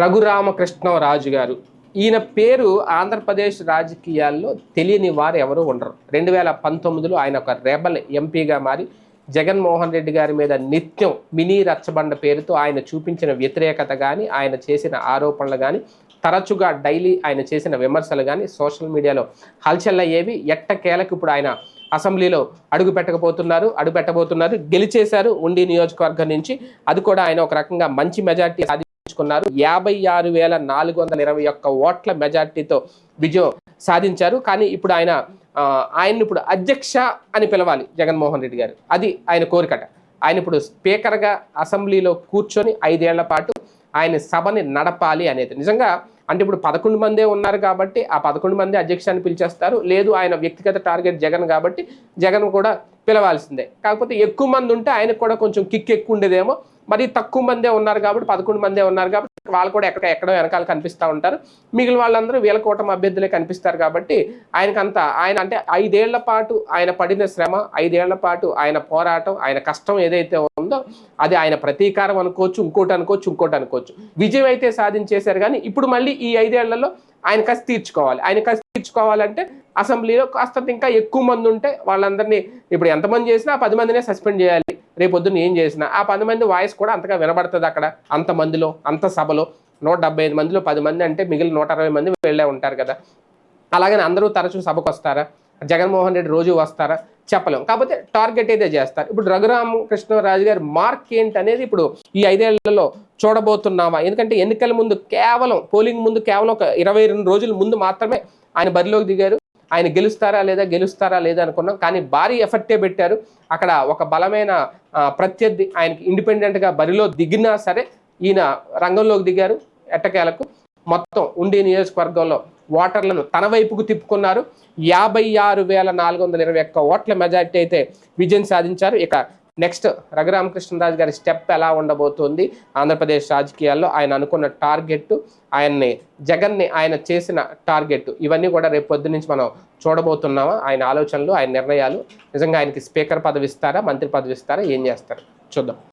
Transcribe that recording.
రఘురామకృష్ణరాజు గారు ఈయన పేరు ఆంధ్రప్రదేశ్ రాజకీయాల్లో తెలియని వారు ఎవరు ఉండరు. రెండు వేల పంతొమ్మిదిలో ఆయన ఒక రెబల్ ఎంపీగా మారి జగన్మోహన్ రెడ్డి గారి మీద నిత్యం మినీ రచ్చబండ పేరుతో ఆయన చూపించిన వ్యతిరేకత కానీ ఆయన చేసిన ఆరోపణలు కానీ తరచుగా డైలీ ఆయన చేసిన విమర్శలు కానీ సోషల్ మీడియాలో హల్చల్ అయ్యేవి ఎట్టకేలకు ఇప్పుడు ఆయన అసెంబ్లీలో అడుగు పెట్టకపోతున్నారు అడుగు పెట్టబోతున్నారు గెలిచేశారు ఉండి నియోజకవర్గం నుంచి. అది కూడా ఆయన ఒక రకంగా మంచి మెజార్టీ సాధించుకున్నారు యాభై ఆరు వేల నాలుగు వందల ఇరవై ఒక్క ఓట్ల మెజార్టీతో విజయం సాధించారు. కానీ ఇప్పుడు ఆయన ఆయన్ని ఇప్పుడు అధ్యక్ష అని పిలవాలి జగన్మోహన్ రెడ్డి గారు. అది ఆయన కోరికట. ఆయన ఇప్పుడు స్పీకర్గా అసెంబ్లీలో కూర్చొని ఐదేళ్ళ పాటు ఆయన సభని నడపాలి అనేది. నిజంగా అంటే ఇప్పుడు పదకొండు మందే ఉన్నారు కాబట్టి ఆ పదకొండు మంది అధ్యక్షాన్ని పిలిచేస్తారు. లేదు ఆయన వ్యక్తిగత టార్గెట్ జగన్ కాబట్టి జగన్ కూడా పిలవాల్సిందే. కాకపోతే ఎక్కువ మంది ఉంటే ఆయనకు కూడా కొంచెం కిక్ ఎక్కువ ఉండేదేమో. మరి తక్కువ మందే ఉన్నారు కాబట్టి పదకొండు మందే ఉన్నారు కాబట్టి వాళ్ళు కూడా ఎక్కడ ఎక్కడో వెనకాల కనిపిస్తూ ఉంటారు. మిగిలిన వాళ్ళందరూ వీళ్ళ కూటమి అభ్యర్థులే కనిపిస్తారు కాబట్టి ఆయనకంత ఆయన అంటే ఐదేళ్ళ పాటు ఆయన పడిన శ్రమ ఐదేళ్ళ పాటు ఆయన పోరాటం ఆయన కష్టం ఏదైతే ఉందో అది ఆయన ప్రతీకారం అనుకోవచ్చు ఇంకోటి అనుకోవచ్చు ఇంకోటి అనుకోవచ్చు. విజయం అయితే సాధించేశారు కానీ ఇప్పుడు మళ్ళీ ఈ ఐదేళ్ళలో ఆయన కసి తీర్చుకోవాలి. ఆయన కసి తీర్చుకోవాలంటే అసెంబ్లీలో కాస్త ఇంకా ఎక్కువ మంది ఉంటే వాళ్ళందరినీ ఇప్పుడు ఎంతమంది చేసినా ఆ పది మందినే సస్పెండ్ చేయాలి. రేపొద్దున ఏం చేసినా. ఆ పది మంది వాయిస్ కూడా అంతగా వినబడుతుంది అక్కడ. అంత మందిలో అంత సభలో. నూట డెబ్బై ఐదు మందిలో పది మంది అంటే మిగిలిన నూట అరవై మంది వెళ్ళే ఉంటారు కదా. అలాగని అందరూ తరచూ సభకు వస్తారా? జగన్మోహన్ రెడ్డి రోజు వస్తారా? చెప్పలేం. కాకపోతే టార్గెట్ అయితే చేస్తారు. ఇప్పుడు రఘురామ కృష్ణరాజు గారి మార్క్ ఏంటి అనేది ఇప్పుడు ఈ ఐదేళ్ళలో చూడబోతున్నావా ఎందుకంటే ఎన్నికల ముందు కేవలం పోలింగ్ ముందు కేవలం ఒక ఇరవై రెండు రోజుల ముందు మాత్రమే ఆయన బరిలోకి దిగారు. ఆయన గెలుస్తారా లేదా గెలుస్తారా లేదా అనుకున్నాం. కానీ భారీ ఎఫెక్టే పెట్టారు. అక్కడ ఒక బలమైన ప్రత్యర్థి ఆయనకి ఇండిపెండెంట్గా బరిలో దిగినా సరే ఈయన రంగంలోకి దిగారు. ఎట్టకేలకు మొత్తం ఉండి నియోజకవర్గంలో ఓటర్లను తన వైపుకు తిప్పుకున్నారు. యాభై ఆరు వేల నాలుగు వందల ఇరవై ఒక్క ఓట్ల మెజార్టీ అయితే విజయం సాధించారు. ఇక నెక్స్ట్ రఘురామకృష్ణరాజు గారి స్టెప్ ఎలా ఉండబోతోంది? ఆంధ్రప్రదేశ్ రాజకీయాల్లో ఆయన అనుకున్న టార్గెట్ ఆయన్ని జగన్ని ఆయన చేసిన టార్గెట్ ఇవన్నీ కూడా రేపు పొద్దు నుంచి మనం చూడబోతున్నామా? ఆయన ఆలోచనలు ఆయన నిర్ణయాలు. నిజంగా ఆయనకి స్పీకర్ పదవి ఇస్తారా? మంత్రి పదవి ఇస్తారా? ఏం చేస్తారు? చూద్దాం.